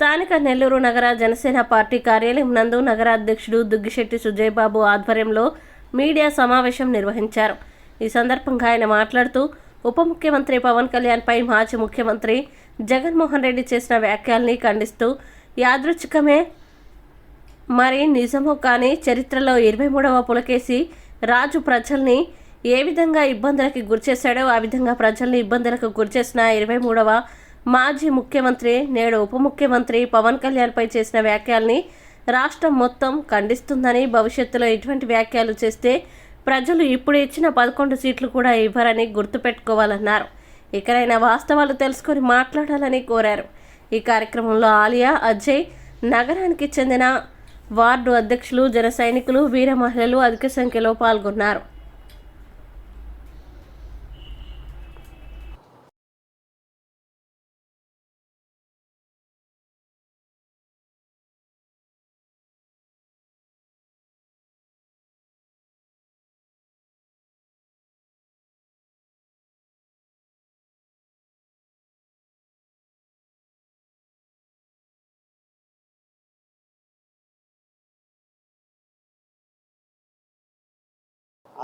స్థానిక నెల్లూరు నగర జనసేన పార్టీ కార్యాలయం నందు నగరాధ్యక్షుడు దుగ్గిశెట్టి సుజయబాబు ఆధ్వర్యంలో మీడియా సమావేశం నిర్వహించారు. ఈ సందర్భంగా ఆయన మాట్లాడుతూ ఉప ముఖ్యమంత్రి పవన్ కళ్యాణ్పై మాజీ ముఖ్యమంత్రి జగన్మోహన్ రెడ్డి చేసిన వ్యాఖ్యల్ని ఖండిస్తూ యాదృచ్ఛికమే మరి నిజమో కానీ చరిత్రలో ఇరవై మూడవ పులకేసి రాజు ప్రజల్ని ఏ విధంగా ఇబ్బందులకి గురిచేశాడో ఆ విధంగా ప్రజల్ని ఇబ్బందులకు గురిచేసిన ఇరవై మూడవ మాజీ ముఖ్యమంత్రి నేడు ఉప ముఖ్యమంత్రి పవన్ కళ్యాణ్పై చేసిన వ్యాఖ్యల్ని రాష్ట్రం మొత్తం ఖండిస్తుందని భవిష్యత్తులో ఇటువంటి వ్యాఖ్యలు చేస్తే ప్రజలు ఇప్పుడు ఇచ్చిన పదకొండు సీట్లు కూడా ఇవ్వరని గుర్తుపెట్టుకోవాలన్నారు. ఇకనైనా వాస్తవాలు తెలుసుకొని మాట్లాడాలని కోరారు. ఈ కార్యక్రమంలో ఆలియా అజయ్ నగరానికి చెందిన వార్డు అధ్యక్షులు జన సైనికులు వీర మహిళలు అధిక సంఖ్యలో పాల్గొన్నారు.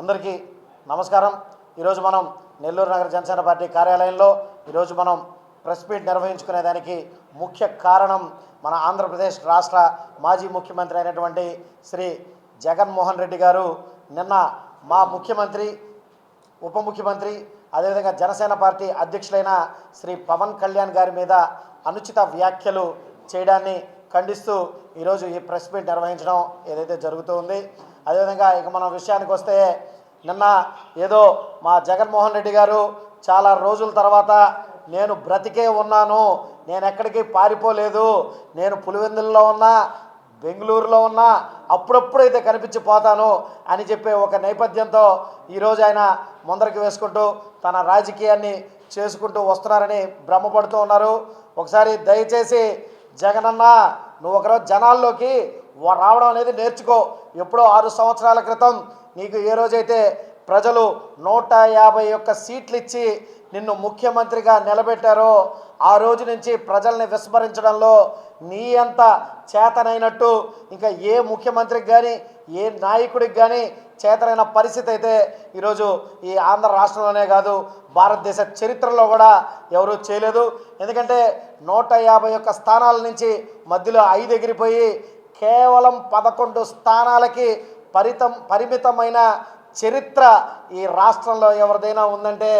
అందరికీ నమస్కారం. ఈరోజు మనం నెల్లూరు నగర జనసేన పార్టీ కార్యాలయంలో ఈరోజు మనం ప్రెస్ మీట్ నిర్వహించుకునే దానికి ముఖ్య కారణం మన ఆంధ్రప్రదేశ్ రాష్ట్ర మాజీ ముఖ్యమంత్రి అయినటువంటి శ్రీ జగన్మోహన్ రెడ్డి గారు. నిన్న మా ముఖ్యమంత్రి ఉప ముఖ్యమంత్రి అదేవిధంగా జనసేన పార్టీ అధ్యక్షులైన శ్రీ పవన్ కళ్యాణ్ గారి మీద అనుచిత వ్యాఖ్యలు చేయడాన్ని ఖండిస్తూ ఈరోజు ఈ ప్రెస్ మీట్ నిర్వహించడం ఏదైతే జరుగుతూ ఉంది అదేవిధంగా ఇక మనం విషయానికి వస్తే నిన్న ఏదో మా జగన్మోహన్ రెడ్డి గారు చాలా రోజుల తర్వాత నేను బ్రతికే ఉన్నాను నేను ఎక్కడికి పారిపోలేదు నేను పులివెందుల్లో ఉన్నా బెంగళూరులో ఉన్నా అప్పుడప్పుడైతే కనిపించి పోతాను అని చెప్పే ఒక నేపథ్యంతో ఈరోజు ఆయన ముందరికి వేసుకుంటూ తన రాజకీయాన్ని చేసుకుంటూ వస్తున్నారని భ్రమపడుతూ ఉన్నారు. ఒకసారి దయచేసి జగనన్న నువ్వు ఒకరోజు జనాల్లోకి రావడం అనేది నేర్చుకో. ఎప్పుడో ఆరు సంవత్సరాల క్రితం నీకు ఏ రోజైతే ప్రజలు నూట యాభై ఒక్క సీట్లు ఇచ్చి నిన్ను ముఖ్యమంత్రిగా నిలబెట్టారో ఆ రోజు నుంచి ప్రజల్ని విస్మరించడంలో నీ అంత చేతనైనట్టు ఇంకా ఏ ముఖ్యమంత్రికి కానీ ఏ నాయకుడికి కానీ చేతనైన పరిస్థితి అయితే ఈరోజు ఈ ఆంధ్ర రాష్ట్రంలోనే కాదు భారతదేశ చరిత్రలో కూడా ఎవరూ చేయలేదు. ఎందుకంటే నూట యాభై ఒక్క స్థానాల నుంచి మధ్యలో ఐదు ఎగిరిపోయి కేవలం పదకొండు స్థానాలకి పరితం పరిమితమైన చరిత్ర ఈ రాష్ట్రంలో ఎవరిదైనా ఉందంటే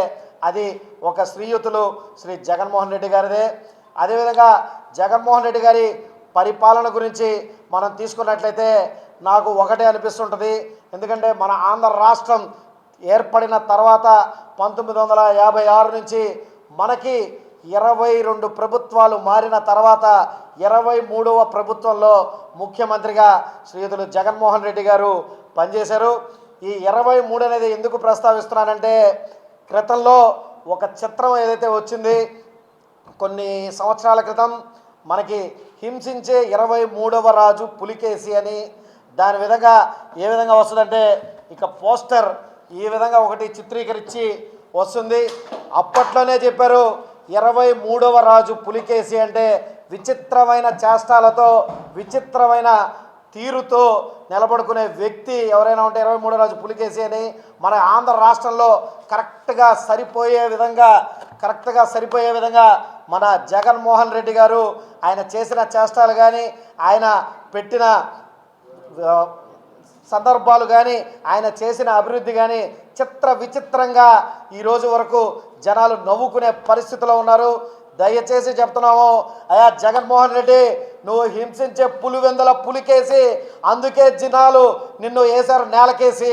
అది ఒక శ్రీయుతులు శ్రీ జగన్మోహన్ రెడ్డి గారిదే. అదేవిధంగా జగన్మోహన్ రెడ్డి గారి పరిపాలన గురించి మనం తీసుకున్నట్లయితే నాకు ఒకటే అనిపిస్తుంటుంది. ఎందుకంటే మన ఆంధ్ర రాష్ట్రం ఏర్పడిన తర్వాత పంతొమ్మిది వందల యాభై ఆరు నుంచి మనకి ఇరవై రెండు ప్రభుత్వాలు మారిన తర్వాత ఇరవై మూడవ ప్రభుత్వంలో ముఖ్యమంత్రిగా శ్రీయుతులు జగన్మోహన్ రెడ్డి గారు పనిచేశారు. ఈ ఇరవై మూడు అనేది ఎందుకు ప్రస్తావిస్తున్నానంటే క్రితంలో ఒక చిత్రం ఏదైతే వచ్చింది కొన్ని సంవత్సరాల క్రితం మనకి హింసించే ఇరవై మూడవ రాజు పులికేసి అని దాని విధంగా ఏ విధంగా వస్తుందంటే ఇక పోస్టర్ ఈ విధంగా ఒకటి చిత్రీకరించి వస్తుంది. అప్పట్లోనే చెప్పారు ఇరవై మూడవ రాజు పులికేసి అంటే విచిత్రమైన చేష్టాలతో విచిత్రమైన తీరుతో నిలబడుకునే వ్యక్తి ఎవరైనా ఉంటే ఇరవై మూడో రాజు పులికేసి అని మన ఆంధ్ర రాష్ట్రంలో కరెక్ట్గా సరిపోయే విధంగా కరెక్ట్గా సరిపోయే విధంగా మన జగన్మోహన్ రెడ్డి గారు ఆయన చేసిన చేష్టాలు కానీ ఆయన పెట్టిన సందర్భాలు కానీ ఆయన చేసిన అభివృద్ధి కానీ చిత్ర విచిత్రంగా ఈ రోజు వరకు జనాలు నవ్వుకునే పరిస్థితిలో ఉన్నారు. దయచేసి చెప్తున్నాము అయా జగన్మోహన్ రెడ్డి నువ్వు హింసించే పులివెందుల పులికేసి అందుకే జనాలు నిన్ను వేశారు నేలకేసి.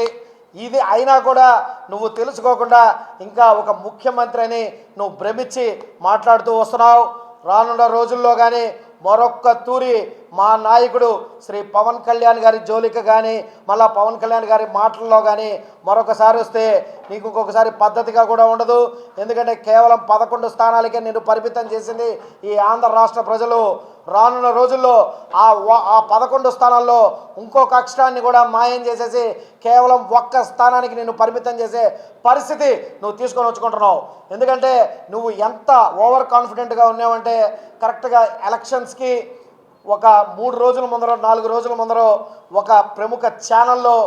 ఇది అయినా కూడా నువ్వు తెలుసుకోకుండా ఇంకా ఒక ముఖ్యమంత్రి అని నువ్వు భ్రమించి మాట్లాడుతూ వస్తున్నావు. రానున్న రోజుల్లో కానీ మరొక్క తూరి మా నాయకుడు శ్రీ పవన్ కళ్యాణ్ గారి జోలికి కానీ మళ్ళా పవన్ కళ్యాణ్ గారి మాటల్లో కానీ మరొకసారి వస్తే నీకు ఇంకొకసారి పద్ధతిగా కూడా ఉండదు. ఎందుకంటే కేవలం పదకొండు స్థానాలకే నేను పరిమితం చేసింది ఈ ఆంధ్ర రాష్ట్ర ప్రజలు. రానున్న రోజుల్లో ఆ ఆ పదకొండు స్థానాల్లో ఇంకొక అక్షరాన్ని కూడా మాయం చేసేసి కేవలం ఒక్క స్థానానికి నేను పరిమితం చేసే పరిస్థితి నువ్వు తీసుకొని వచ్చుకుంటున్నావు. ఎందుకంటే నువ్వు ఎంత ఓవర్ కాన్ఫిడెంట్గా ఉన్నావంటే కరెక్ట్గా ఎలక్షన్స్కి ఒక మూడు రోజుల ముందర నాలుగు రోజుల ముందర ఒక ప్రముఖ ఛానల్లో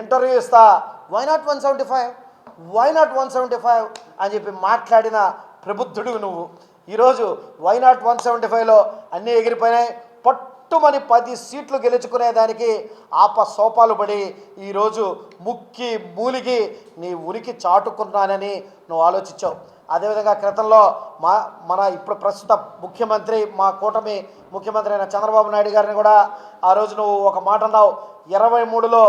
ఇంటర్వ్యూ ఇస్తా. Why not one seventy five why not one seventy five అని చెప్పి మాట్లాడిన ప్రబుద్ధుడు నువ్వు. ఈరోజు వై నాట్ వన్ సెవెంటీ ఫైవ్లో అన్నీ ఎగిరిపోయినాయి. పట్టుమని పది సీట్లు గెలుచుకునేదానికి ఆప సోపాలు పడి ఈరోజు ముక్కి మూలిగి నీ ఉనికి చాటుకున్నానని నువ్వు ఆలోచించావు. అదేవిధంగా క్రితంలో మా మన ఇప్పుడు ప్రస్తుత ముఖ్యమంత్రి మా కూటమి ముఖ్యమంత్రి అయిన చంద్రబాబు నాయుడు గారిని కూడా ఆ రోజు నువ్వు ఒక మాట అన్నావు. ఇరవై మూడులో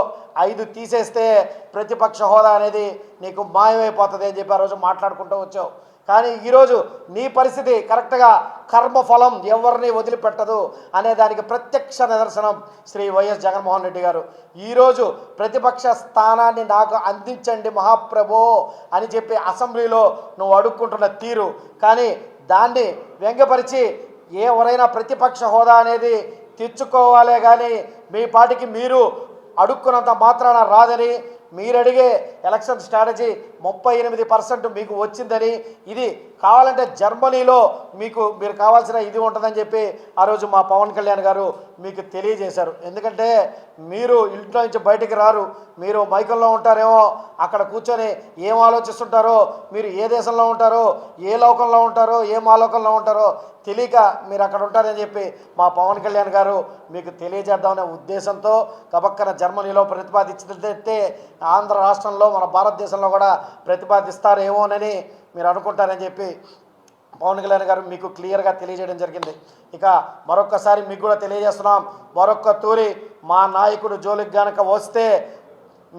ఐదు తీసేస్తే ప్రతిపక్ష హోదా అనేది నీకు మాయమైపోతుంది అని చెప్పి ఆ రోజు మాట్లాడుకుంటూ వచ్చావు. కానీ ఈరోజు నీ పరిస్థితి కరెక్ట్గా కర్మఫలం ఎవరిని వదిలిపెట్టదు అనే దానికి ప్రత్యక్ష నిదర్శనం శ్రీ వైఎస్ జగన్మోహన్ రెడ్డి గారు. ఈరోజు ప్రతిపక్ష స్థానాన్ని నాకు అందించండి మహాప్రభో అని చెప్పి అసెంబ్లీలో నువ్వు అడుక్కుంటున్న తీరు. కానీ దాన్ని వ్యంగ్యపరిచి ఎవరైనా ప్రతిపక్ష హోదా అనేది తెచ్చుకోవాలే కానీ మీ పాటికి మీరు అడుక్కున్నంత మాత్రాన రాదని మీరు అడిగే ఎలక్షన్ స్ట్రాటజీ ముప్పై ఎనిమిది పర్సెంట్ మీకు వచ్చిందని ఇది కావాలంటే జర్మనీలో మీకు మీరు కావాల్సిన ఇది ఉంటుందని చెప్పి ఆ రోజు మా పవన్ కళ్యాణ్ గారు మీకు తెలియజేశారు. ఎందుకంటే మీరు ఇంట్లో నుంచి బయటికి రారు మీరు మైకంలో ఉంటారేమో అక్కడ కూర్చొని ఏం ఆలోచిస్తుంటారో మీరు ఏ దేశంలో ఉంటారో ఏ లోకంలో ఉంటారో ఏ మాలోకంలో ఉంటారో తెలియక మీరు అక్కడ ఉంటారని చెప్పి మా పవన్ కళ్యాణ్ గారు మీకు తెలియజేద్దామనే ఉద్దేశంతో కబక్కన జర్మనీలో ప్రతిపాదించినట్లయితే ఆంధ్ర రాష్ట్రంలో మన భారతదేశంలో కూడా ప్రతిపాదిస్తారేమోనని మీరు అనుకుంటారని చెప్పి పవన్ కళ్యాణ్ గారు మీకు క్లియర్గా తెలియజేయడం జరిగింది. ఇక మరొక్కసారి మీకు కూడా తెలియజేస్తున్నాం. మరొక్క తూరి మా నాయకుడు జోలికి గనక వస్తే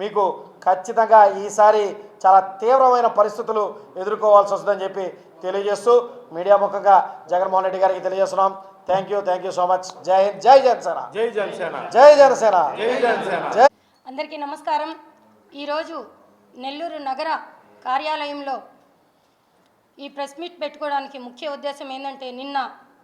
మీకు ఖచ్చితంగా ఈసారి చాలా తీవ్రమైన పరిస్థితులు ఎదుర్కోవాల్సి వస్తుందని చెప్పి తెలియజేస్తూ మీడియా ముఖంగా జగన్మోహన్ రెడ్డి గారికి తెలియజేస్తున్నాం. Thank you thank you so much. జై హింద్ జై జనసేన. జై జనసేన. జై జనసేన. జై జనసేన. జై అందరికీ నమస్కారం. ఈరోజు నెల్లూరు నగర కార్యాలయంలో ఈ ప్రెస్ మీట్ పెట్టుకోవడానికి ముఖ్య ఉద్దేశం ఏంటంటే నిన్న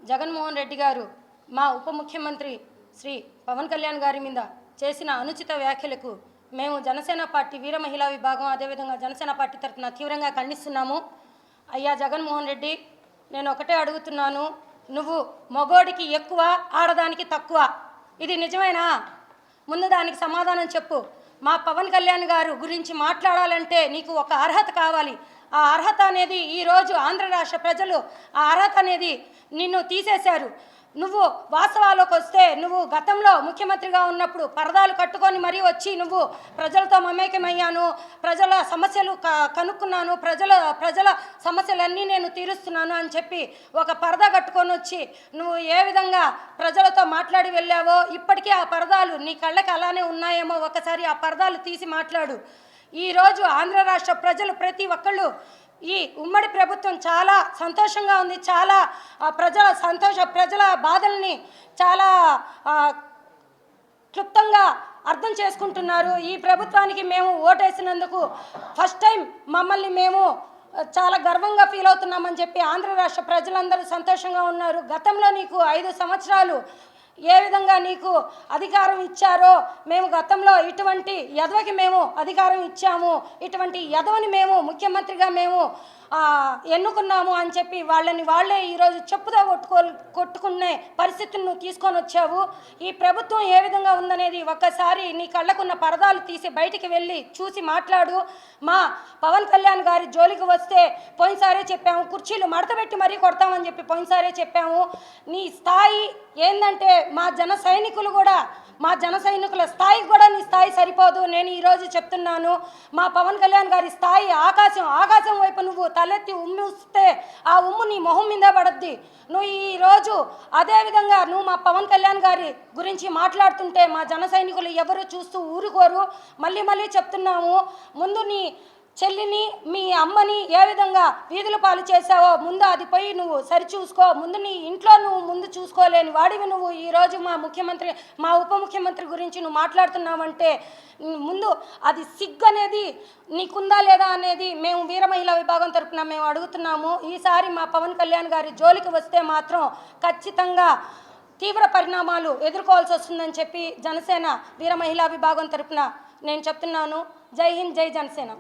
జగన్మోహన్ రెడ్డి గారు మా ఉప ముఖ్యమంత్రి శ్రీ పవన్ కళ్యాణ్ గారి మీద చేసిన అనుచిత వ్యాఖ్యలకు మేము జనసేన పార్టీ వీర మహిళా విభాగం అదేవిధంగా జనసేన పార్టీ తరఫున తీవ్రంగా ఖండిస్తున్నాము. అయ్యా జగన్మోహన్ రెడ్డి నేను ఒకటే అడుగుతున్నాను నువ్వు మగోడికి ఎక్కువ ఆడదానికి తక్కువ. ఇది నిజమేనా? ముందు దానికి సమాధానం చెప్పు. మా పవన్ కళ్యాణ్ గారు గురించి మాట్లాడాలంటే నీకు ఒక అర్హత కావాలి. ఆ అర్హత అనేది ఈరోజు ఆంధ్ర రాష్ట్ర ప్రజలు ఆ అర్హత అనేది నిన్ను తీసేశారు. నువ్వు వాస్తవాలకు వస్తే నువ్వు గతంలో ముఖ్యమంత్రిగా ఉన్నప్పుడు పరదాలు కట్టుకొని మరీ వచ్చి నువ్వు ప్రజలతో మమేకమయ్యాను ప్రజల సమస్యలు క- కనుక్కున్నాను ప్రజల ప్రజల సమస్యలన్నీ నేను తీరుస్తున్నాను అని చెప్పి ఒక పరదా కట్టుకొని వచ్చి నువ్వు ఏ విధంగా ప్రజలతో మాట్లాడి వెళ్ళావో ఇప్పటికీ ఆ పరదాలు నీ కళ్ళకి అలానే ఉన్నాయేమో ఒకసారి ఆ పరదాలు తీసి మాట్లాడు. ఈరోజు ఆంధ్ర రాష్ట్ర ప్రజలు ప్రతి ఒక్కళ్ళు ఈ ఉమ్మడి ప్రభుత్వం చాలా సంతోషంగా ఉంది చాలా ప్రజల సంతోష ప్రజల బాధల్ని చాలా క్లుప్తంగా అర్థం చేసుకుంటున్నారు. ఈ ప్రభుత్వానికి మేము ఓటేసినందుకు ఫస్ట్ టైం మమ్మల్ని మేము చాలా గర్వంగా ఫీల్ అవుతున్నామని చెప్పి ఆంధ్ర రాష్ట్ర ప్రజలందరూ సంతోషంగా ఉన్నారు. గతంలో నీకు ఐదు సంవత్సరాలు ఏ విధంగా నీకు అధికారం ఇచ్చారో మేము గతంలో ఇటువంటి యదవకి మేము అధికారం ఇచ్చాము. ఇటువంటి యదవని మేము ముఖ్యమంత్రిగా మేము ఎన్నుకున్నాము అని చెప్పి వాళ్ళని వాళ్ళే ఈరోజు చెప్పుదా కొట్టుకో కొట్టుకునే పరిస్థితిని నువ్వు తీసుకొని వచ్చావు. ఈ ప్రభుత్వం ఏ విధంగా ఉందనేది ఒక్కసారి నీ కళ్ళకున్న పరదాలు తీసి బయటికి వెళ్ళి చూసి మాట్లాడు. మా పవన్ కళ్యాణ్ గారి జోలికి వస్తే పోయినసారే చెప్పాము. కుర్చీలు మడతపెట్టి మరీ కొడతామని చెప్పి పోయినసారే చెప్పాము. నీ స్థాయి ఏందంటే మా జన సైనికులు కూడా మా జన సైనికుల స్థాయికి కూడా నీ స్థాయి సరిపోదు. నేను ఈరోజు చెప్తున్నాను. మా పవన్ కళ్యాణ్ గారి స్థాయి ఆకాశం ఆకాశం వైపు నువ్వు తలెత్తి ఉమ్మిస్తే ఆ ఉమ్ము నీ మొహం మీద పడద్ది. నువ్వు ఈరోజు అదేవిధంగా నువ్వు మా పవన్ కళ్యాణ్ గారి గురించి మాట్లాడుతుంటే మా జన సైనికులు ఎవరు చూస్తూ ఊరుకోరు. మళ్ళీ మళ్ళీ చెప్తున్నాము ముందు నీ చెల్లిని మీ అమ్మని ఏ విధంగా వీధుల పాలు చేసావో ముందు అది పోయి నువ్వు సరిచూసుకో. ముందు నీ ఇంట్లో నువ్వు ముందు చూసుకోలేని వాడివి నువ్వు. ఈరోజు మా ముఖ్యమంత్రి మా ఉప ముఖ్యమంత్రి గురించి నువ్వు మాట్లాడుతున్నావంటే ముందు అది సిగ్గు అనేది నీకుందా లేదా అనేది మేము వీర మహిళా విభాగం తరపున మేము అడుగుతున్నాము. ఈసారి మా పవన్ కళ్యాణ్ గారి జోలికి వస్తే మాత్రం ఖచ్చితంగా తీవ్ర పరిణామాలు ఎదుర్కోవాల్సి వస్తుందని చెప్పి జనసేన వీర మహిళా విభాగం తరపున నేను చెప్తున్నాను. జై హింద్ జై జనసేన.